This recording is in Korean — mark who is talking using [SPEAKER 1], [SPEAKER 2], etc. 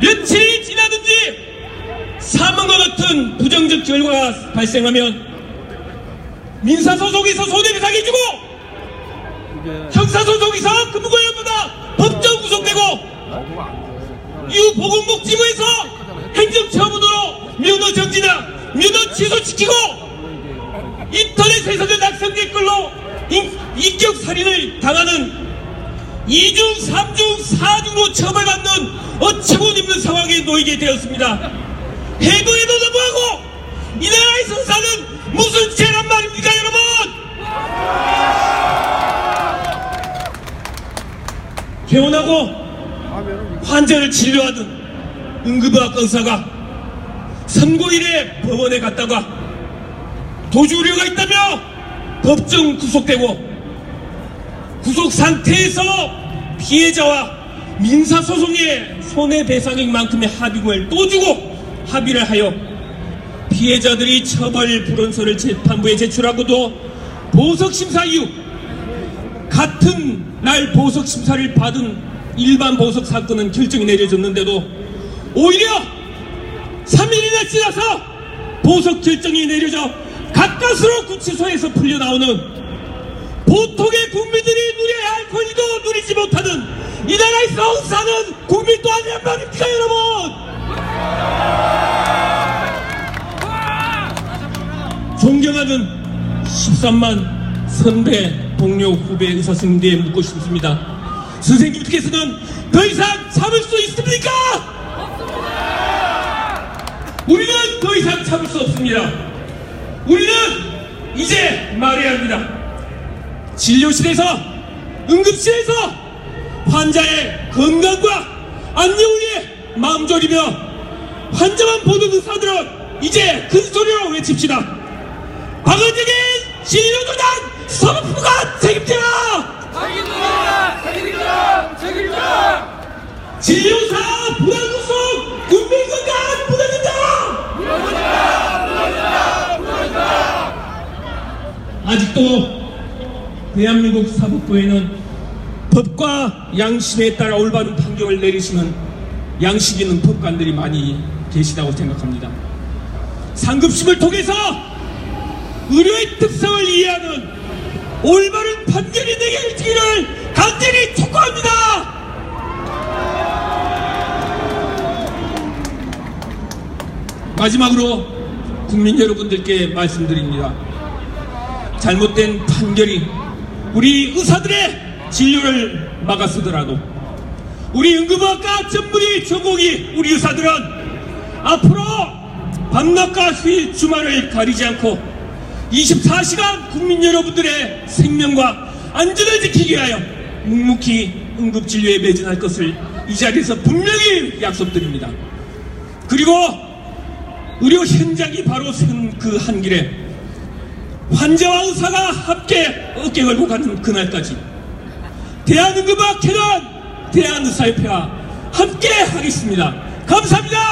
[SPEAKER 1] 며칠이 지나든지 사망과 같은 부정적 결과가 발생하면 민사소송에서 손해배상해주고 형사소송에서 근무관련보다 법정 구속되고 이후 보건복지부에서 행정처분으로 면허 정지나 면허 취소시키고 인터넷에서도 낙성 댓글로 인, 인격 살인을 당하는 2중, 3중, 4중으로 처벌받는 어처구니 없는 상황에 놓이게 되었습니다. 해고에도 너무하고 이 나라에서 사는 무슨 죄란 말입니까 여러분? 개원하고 환자를 치료하던 응급의학 의사가 선고일에 법원에 갔다가 도주 우려가 있다며 법정 구속되고 구속 상태에서 피해자와 민사소송의 손해배상액만큼의 합의금을 또 주고 합의를 하여 피해자들이 처벌 불원서를 재판부에 제출하고도 보석심사 이후 같은 날 보석심사를 받은 일반 보석 사건은 결정이 내려졌는데도 오히려 3일이나 지나서 보석 결정이 내려져 가까스로 구치소에서 풀려나오는 보통의 국민들이 누려야 할 권리도 누리지 못하는 이 나라에서 사는 국민도 아니란 말입니까 여러분. 존경하는 13만 선배 동료 후배 의사 선생님들에 묻고 싶습니다. 선생님께서는 더 이상 참을 수 있습니까? 우리는 더 이상 참을 수 없습니다. 우리는 이제 말해야 합니다 진료실에서 응급실에서 환자의 건강과 안녕을 위해 마음 졸이며 환자만 보는 의사들은 이제 큰 소리로 외칩시다. 박은정의 진료조단 서부가 책임져라!
[SPEAKER 2] 책임져라! 책임져라! 책임져라!
[SPEAKER 1] 진료사 불안구속 국민건강 무너진다! 아직도 대한민국 사법부에는 법과 양심에 따라 올바른 판결을 내리시는 양식 있는 법관들이 많이 계시다고 생각합니다. 상급심을 통해서 의료의 특성을 이해하는 올바른 판결이 내려지기를 간절히 촉구합니다. 마지막으로 국민 여러분들께 말씀드립니다. 잘못된 판결이 우리 의사들의 진료를 막아서더라도 우리 응급의학과 전문의 전공의 우리 의사들은 앞으로 밤낮과 휴일 주말을 가리지 않고 24시간 국민 여러분들의 생명과 안전을 지키기 위하여 묵묵히 응급진료에 매진할 것을 이 자리에서 분명히 약속드립니다. 그리고 의료 현장이 바로 선그한 길에 환자와 의사가 함께 어깨 걸고 가는 그날까지 대한응급의학회는 대한의사협회와 함께 하겠습니다. 감사합니다.